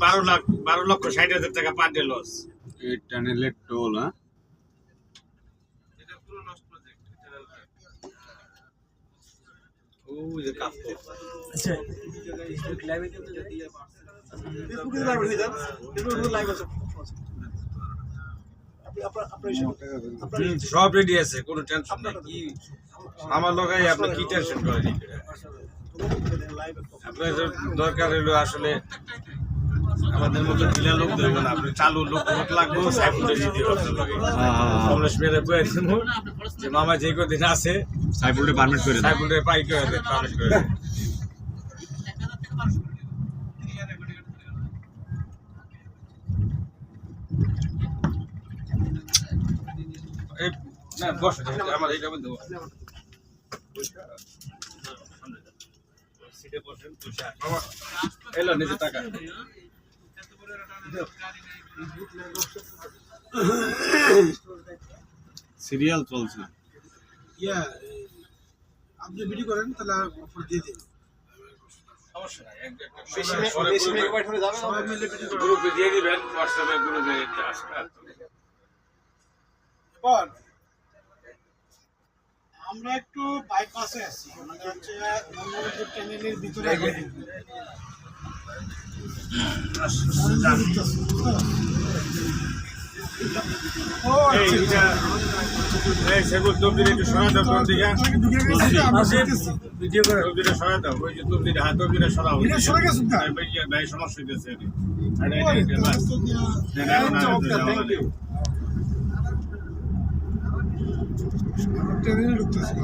বারো লাখ বারো লক্ষ ষাট হাজার টাকা পার ডে লস এই টানেলের টোল হ্যাঁ আচ্ছা। সব রেডি আছে কোনো টেনশন নাই। কি আমার লোকাই আপনি কি টেনশন করেন? আপনার দরকার হলো আসলে আমাদের মতো ঢিলা লোক দেবো না আপনি চালু লোক লোক লাগবো সাইফুলের দিদি কমলেশ মেয়েদের বয়ে দিব যে মামা যে কদিন আছে সাইফুলটা পারমিট করে সাইফুলের পাই করে দেন পাবলিশ করে দেন। না বস আমার এইটা বন্ধু সিটে বসেন এলো নিজে টাকা সিরিয়াল চলছে। ইয়া আপনি ভিডিও করেন তাহলে অফার দিয়ে দিন। গ্রুপে- দিয়ে দিবেন হোয়াটসঅ্যাপে গ্রুপে। এবার আমরা একটু বাইপাসে আছি। মানে হচ্ছে ভিতরে সমস্যা হইতেছে ট্রেনে ঢুকতেছি।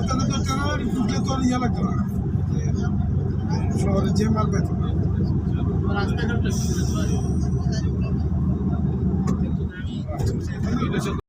তাহলে তো ট্রেনে ঢুকলে তো ইয়ে লাগতো না। শহরে যে মাল এটা